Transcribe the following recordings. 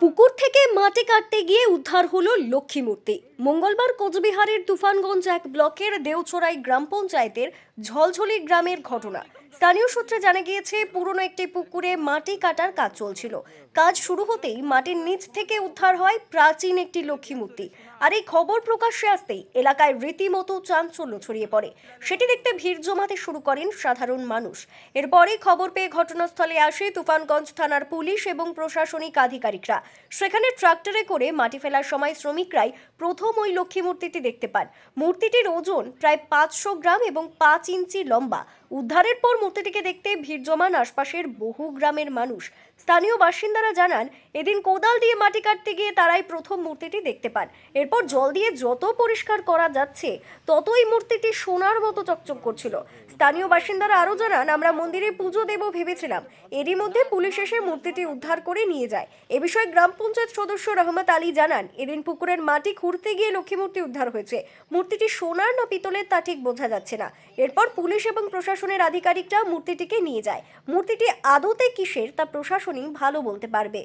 পুকুর থেকে মাটি কাটতে গিয়ে উদ্ধার হলো লক্ষ্মী মূর্তি মঙ্গলবার কোচবিহারের তুফানগঞ্জ এক ব্লকের দেওছড়াই গ্রাম পঞ্চায়েতের ঝলঝলি গ্রামের ঘটনা। স্থানীয় সূত্রে জানা গিয়েছে, পুরনো একটি পুকুরে মাটি কাটার কাজ চলছিল। কাজ শুরু হতেই মাটির নিচ থেকে উদ্ধার হয় প্রাচীন একটি লক্ষ্মী মূর্তি আর এই খবর প্রকাশ্যে আসতেই এলাকায় রীতিমতো চাঞ্চল্য ছড়িয়ে পড়ে। সেটি দেখতে ভিড় জমাতে শুরু করেন সাধারণ মানুষ। এরপরে খবর পেয়ে ঘটনাস্থলে আসে তুফানগঞ্জ থানার পুলিশ এবং প্রশাসনিক আধিকারিকরা। সেখানে ট্রাক্টরে করে মাটি ফেলার সময় শ্রমিকরাই প্রথম ওই লক্ষ্মী মূর্তিটি দেখতে পান। মূর্তিটির ওজন প্রায় পাঁচশো গ্রাম এবং পাঁচ ইঞ্চি লম্বা। উদ্ধারের পর মূর্তিটিকে দেখতে ভিড় জমান আশপাশের বহু গ্রামের মানুষ। স্থানীয় বাসিন্দারা জানান, এদিন কোদাল দিয়ে মাটি কাটতে গিয়ে তারাই প্রথম মূর্তিটি দেখতে পান। এরপর জল দিয়ে যত পরিষ্কার করা যাচ্ছে, ততই মূর্তিটি সোনার মতো চকচক করছিল। স্থানীয় বাসিন্দারা আরও জানান, আমরা মন্দিরে পুজো দেব ভেবেছিলাম। এরই মধ্যে পুলিশ এসে মূর্তিটি উদ্ধার করে নিয়ে যায়। এ বিষয়ে গ্রাম পঞ্চায়েত সদস্য রহমত আলী জানান, এদিন পুকুরের মাটি খুঁড়তে গিয়ে লক্ষ্মী মূর্তি উদ্ধার হয়েছে। মূর্তিটি সোনার না পিতলের তা ঠিক বোঝা যাচ্ছে না। এরপর পুলিশ এবং প্রশাসনের আধিকারিকরা মূর্তিটিকে নিয়ে যায়। মূর্তিটি আদতে কিসের তা প্রশাসনই ভালো বলতে পারবে।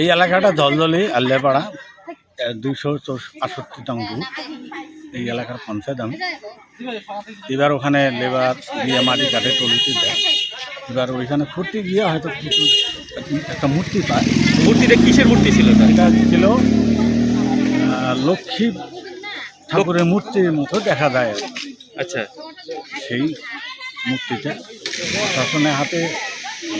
এই এলাকাটা জলজলি আল্লেপাড়া দুইশো আটষট্টি টং বুথ। এই এলাকার পঞ্চায়েত আমি। এবার ওখানে লেবার দিয়ে মাটি কাটে টলিতে দেয়। এবার ওইখানে ফুর্তি গিয়ে হয়তো কিছু একটা মূর্তি পায়। মূর্তিটা কিসের মূর্তি ছিল? এটা? ছিল লক্ষ্মী ঠাকুরের মূর্তির মতো দেখা যায়। আচ্ছা। সেই মূর্তিটা প্রশাসনের হাতে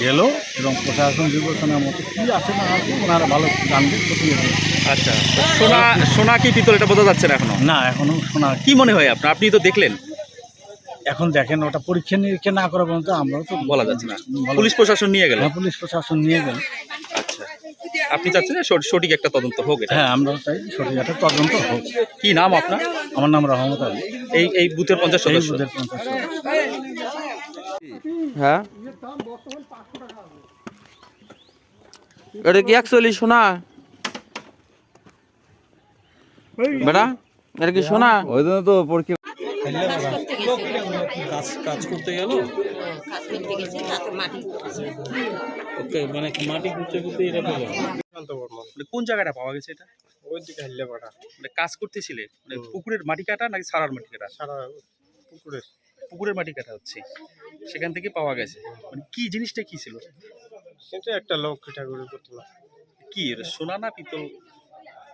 গেল এবং প্রশাসন বিবেচনার মতো কী আছে না আছে ওনারা ভালো জানবে আচ্ছা সোনা সোনা কি পিতল এটা বোঝা যাচ্ছে না এখনও? না এখনও সোনা কি মনে হয় আপনার? আপনি তো দেখলেন। এখন দেখেন ওটা পরীক্ষা নিরীক্ষা না করা পর্যন্ত আমরাও তো বলা যাচ্ছে না। পুলিশ প্রশাসন নিয়ে গেল। হ্যাঁ, পুলিশ প্রশাসন নিয়ে গেল। আপনি চাচ্ছেন যে সঠ- সঠিক একটা তদন্ত হোক এটা? হ্যাঁ আমরাও চাই সঠিক একটা তদন্ত হোক। কি নাম আপনার? আমার নাম রহমত আলী। এই এই বুথের পঞ্চাশ এই সদস্য। বুধের পঞ্চাশ সদস্য। হ্যাঁ? এটা কি অ্যাকচুয়ালি শোনা বেটা এটা কি শোনা ওই জন্য তো পরীক্ষা কাজ কাজ করতে গেল কাজ করতে গেছে তাতে মাটি। ওকে মানে মাটি খুঁজতে খুঁজতে এটা পেল মানে কোন জায়গাটা পাওয়া গেছে এটা? ওই দিকে হাইলে পাড়া মানে কাজ করতেছিলে? মানে পুকুরের মাটি কাটা নাকি সারার মাটি কাটা? সারা পুকুরের। পুকুরের মাটি কাটা হচ্ছে। সেখান থেকে পাওয়া গেছে। মানে কি জিনিসটা কি ছিল? সেটা একটা লক্ষ্মী ঠাকুরের প্রতিমা কি এটা সোনা না পিতল?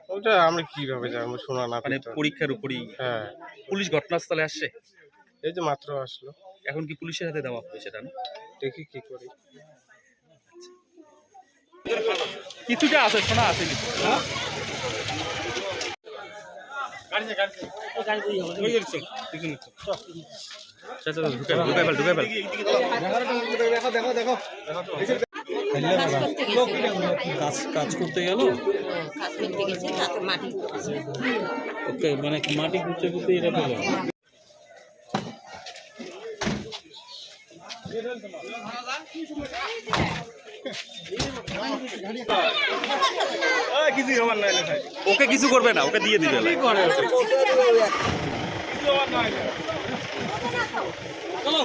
ওটা আমরা কীভাবে জানব শোনা না মানে পরীক্ষার উপরই হ্যাঁ। পুলিশ ঘটনাস্থলে আসছে? এই যে মাত্র আসলো। এখন কি পুলিশের হাতে দেওয়া হবে সেটা না? দেখি কি করি। কিছুটা আছে শোনা আছে কিছু। কাজ করতে গেল? কাজ করতে গেছে তাতে মাটি। উঠেছে ওকে মানে মাটি খুঁজতে খুঁজতে এটা পেল। ওকে কিছু করবে না ওকে দিয়ে দিবে। চলো।